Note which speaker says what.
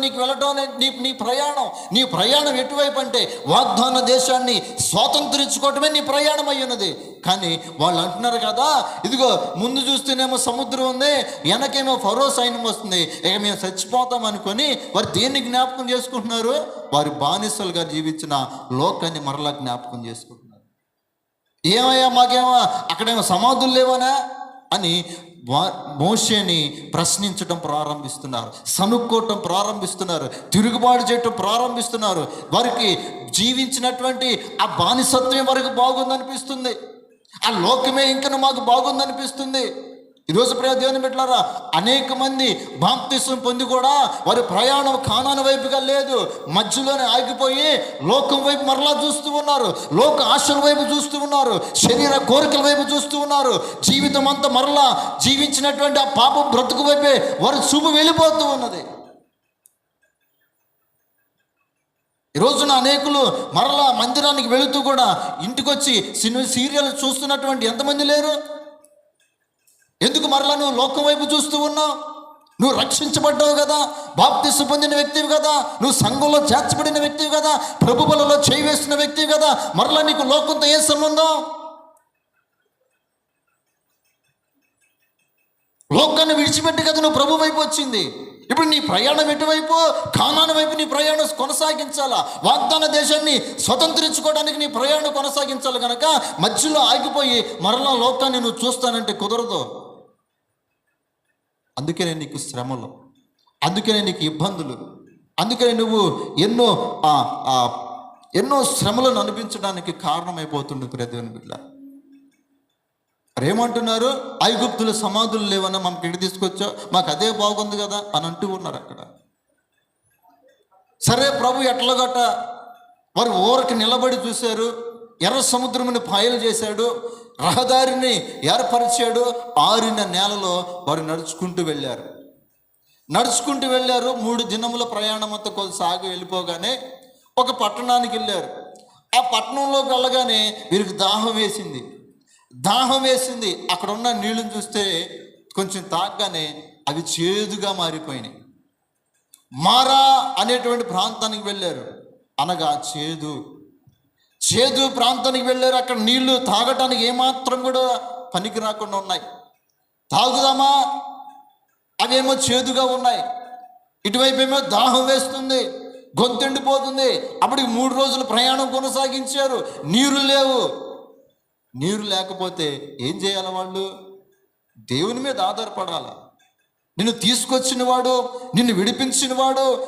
Speaker 1: నీకు వెళ్ళటం నీ నీ ప్రయాణం నీ ప్రయాణం ఎటువైపు అంటే వాగ్దాన దేశాన్ని స్వాతంత్రించుకోవటమే నీ ప్రయాణం అయ్యున్నది కానీ వాళ్ళు అంటున్నారు కదా ఇదిగో ముందు చూస్తేనేమో సముద్రం ఉంది వెనకేమో ఫరో సైన్యం వస్తుంది ఇక మేము చచ్చిపోతాం అనుకొని వారు దేన్ని జ్ఞాపకం చేసుకుంటున్నారు? వారి బానిసలుగా జీవించిన లోకాన్ని మరలా జ్ఞాపకం చేసుకుంటున్నారు. ఏమయ్యా మాకేమో అక్కడేమో సమాధులు లేవనా అని వా- మోషేని ప్రశ్నించడం ప్రారంభిస్తున్నారు సనుక్కోవటం ప్రారంభిస్తున్నారు తిరుగుబాటు చేయటం ప్రారంభిస్తున్నారు. వారికి జీవించినటువంటి ఆ బానిసత్వం వరకు బాగుందనిపిస్తుంది. ఆ లోకమే ఇంకను మాకు బాగుందనిపిస్తుంది. ఈరోజు ప్రియ దేవుని పెట్టారా అనేక మంది బాప్తిసం పొంది కూడా వారి ప్రయాణం కానాని వైపుగా లేదు. మధ్యలోనే ఆగిపోయి లోకం వైపు మరలా చూస్తూ ఉన్నారు. లోక ఆశల వైపు చూస్తూ ఉన్నారు. శరీర కోరికల వైపు చూస్తూ ఉన్నారు. జీవితం అంతా మరలా జీవించినటువంటి ఆ పాపం బ్రతుకు వైపే వారి చూపు వెళ్ళిపోతూ ఉన్నది. ఈ రోజున అనేకులు మరలా మందిరానికి వెళుతూ కూడా ఇంటికొచ్చి సినిమా సీరియల్ చూస్తున్నటువంటి ఎంతమంది లేరు? ఎందుకు మరలా నువ్వు లోకం వైపు చూస్తూ ఉన్నావు? నువ్వు రక్షించబడ్డావు కదా బాప్తిసు పొందిన వ్యక్తివి కదా నువ్వు సంఘంలో చేర్చబడిన వ్యక్తివి కదా ప్రభువులలో చేయి వేసిన వ్యక్తివి కదా మరలా నీకు లోకంతో ఏ సంబంధం? లోకాన్ని విడిచిపెట్టి కదా నువ్వు ప్రభు వైపు వచ్చింది. ఇప్పుడు నీ ప్రయాణం ఎటువైపు? కానాన వైపు నీ ప్రయాణం కొనసాగించాలా? వాగ్దాన దేశాన్ని స్వతంత్రించుకోవడానికి నీ ప్రయాణం కొనసాగించాలి కనుక మధ్యలో ఆగిపోయి మరలా లోకాన్ని నువ్వు చూస్తానంటే కుదరదు. అందుకనే నీకు శ్రమలు అందుకనే నీకు ఇబ్బందులు అందుకనే నువ్వు ఎన్నో ఎన్నో శ్రమలను అనిపించడానికి కారణమైపోతుంది ప్రదేవని బిడ్డ. మరి ఏమంటున్నారు? ఐగుప్తుల సమాధులు లేవన్నా మనకి ఇంటి తీసుకొచ్చా? మాకు అదే బాగుంది కదా అని అంటూ ఉన్నారు అక్కడ. సరే ప్రభు ఎట్లగట్ట? వారు ఊరికి నిలబడి చూశారు. ఎర్ర సముద్రముని పాయలు చేశాడు రహదారిని ఏర్పరిచాడు ఆరిన నేలలో వారు నడుచుకుంటూ వెళ్ళారు. నడుచుకుంటూ వెళ్ళారు మూడు దినముల ప్రయాణం అంతా కొంత సాగి వెళ్ళిపోగానే ఒక పట్టణానికి వెళ్ళారు. ఆ పట్టణంలోకి వెళ్ళగానే వీరికి దాహం వేసింది. దాహం వేసింది. అక్కడ ఉన్న నీళ్ళని చూస్తే కొంచెం తాగగానే అవి చేదుగా మారిపోయినాయి. మారా అనేటువంటి ప్రాంతానికి వెళ్ళారు. అనగా చేదు. చేదు ప్రాంతానికి వెళ్ళారు. అక్కడ నీళ్ళు తాగటానికి ఏమాత్రం కూడా పనికి రాకుండా ఉన్నాయి. తాగుదామా? అవేమో చేదుగా ఉన్నాయి. ఇటువైపు ఏమో దాహం వేస్తుంది. గొంతెండిపోతుంది. అప్పటికి మూడు రోజులు ప్రయాణం కొనసాగించారు. నీరు లేవు. నీరు లేకపోతే ఏం చేయాలి వాళ్ళు? దేవుని మీద ఆధారపడాలి. నిన్ను తీసుకొచ్చిన వాడు నిన్ను విడిపించిన వాడు